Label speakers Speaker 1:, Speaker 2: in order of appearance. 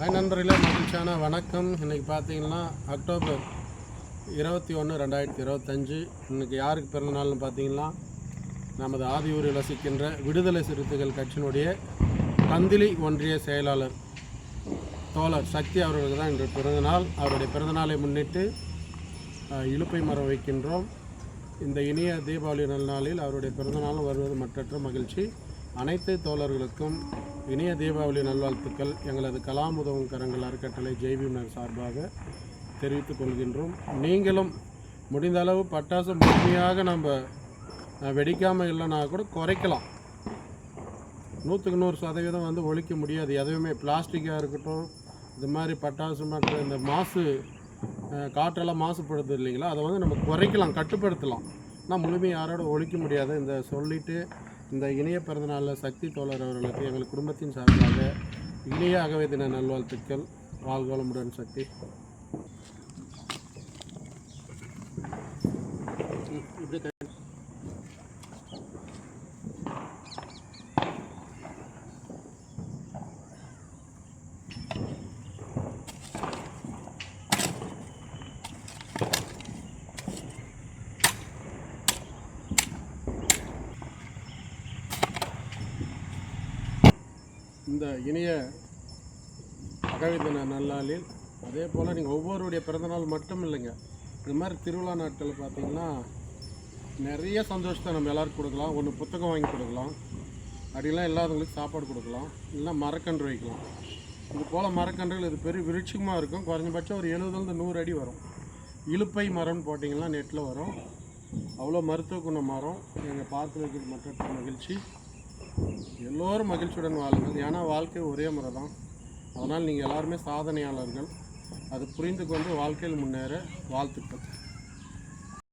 Speaker 1: Hi நண்பர்களே மகிழ்ச்சியான வணக்கம். இன்றைக்கி பார்த்தீங்கன்னா அக்டோபர் இருபத்தி ஒன்று ரெண்டாயிரத்தி இருபத்தஞ்சு. இன்றைக்கி யாருக்கு பிறந்தநாள்னு பார்த்தீங்கன்னா நமது ஆதியூரில் வசிக்கின்ற விடுதலை சிறுத்தைகள் கட்சியினுடைய பந்திலி ஒன்றிய செயலாளர் தோழர் சக்தி அவர்களுக்கு தான் இன்று பிறந்தநாள் அவருடைய பிறந்தநாளை முன்னிட்டு இழுப்பை இலுப்பை மரம் வைக்கின்றோம். இந்த இனிய தீபாவளி நல்நாளில் அவருடைய பிறந்தநாளும் வருவது மற்றற்ற மகிழ்ச்சி. அனைத்து தோழர்களுக்கும் இனிய தீபாவளி நல்வாழ்த்துக்கள். எங்களது கலாம் உதவும் கரங்கள் அறக்கட்டளை ஜெய்பீமர் சார்பாக தெரிவித்துக் கொள்கின்றோம். நீங்களும் முடிந்த அளவு பட்டாசு முழுமையாக நம்ம வெடிக்காமல் வெடிக்காம இல்லைனா கூட குறைக்கலாம். நூற்றுக்கு நூறு சதவீதம் வந்து ஒழிக்க முடியாது. எதுவுமே பிளாஸ்டிக்காக இருக்கட்டும் இது மாதிரி பட்டாசு மற்ற இந்த மாசு காற்றெல்லாம் மாசுபடுது இல்லைங்களா? அதை வந்து நம்ம குறைக்கலாம் கட்டுப்படுத்தலாம். ஆனால் முழுமையாக யாரோட ஒழிக்க முடியாது. இந்த சொல்லிட்டு இந்த இணைய பிறந்தநாளில் சக்தி தோழர் அவர்களுக்கு எங்கள் குடும்பத்தின் சார்பாக இணைய அகவை தின நல்வாழ்த்துக்கள். வாழ்கோளமுடன் சக்தி. இந்த இனிய அகவை தின நல்லாளில் அதே போல் நீங்கள் ஒவ்வொருடைய பிறந்தநாள் மட்டும் இல்லைங்க இது மாதிரி திருவிழா நாட்களில் பார்த்தீங்கன்னா நிறைய சந்தோஷத்தை நம்ம எல்லோரும் கொடுக்கலாம். ஒன்று புத்தகம் வாங்கி கொடுக்கலாம். அப்படிலாம் இல்லாதவங்களுக்கு சாப்பாடு கொடுக்கலாம். இல்லைன்னா மரக்கன்று வைக்கலாம். இது போல் மரக்கன்றுகள் இது பெரிய விருட்சமாக இருக்கும். குறைஞ்சபட்சம் ஒரு எழுபதுலேருந்து நூறு அடி வரும். இலுப்பை மரம்னு போட்டிங்கன்னா நெட்டில் வரும். அவ்வளோ மருத்துவ குண மரம் எங்கள் பார்த்து வைக்கிறது மற்ற மகிழ்ச்சி. எல்லோரும் மகிழ்ச்சியுடன் வாழுங்கள். ஏன்னா வாழ்க்கை ஒரே முறை தான் அதனால் நீங்கள் எல்லாருமே சாதனையாளர்கள். அது புரிந்து கொண்டு வாழ்க்கையில் முன்னேற வாழ்த்துக்கள்.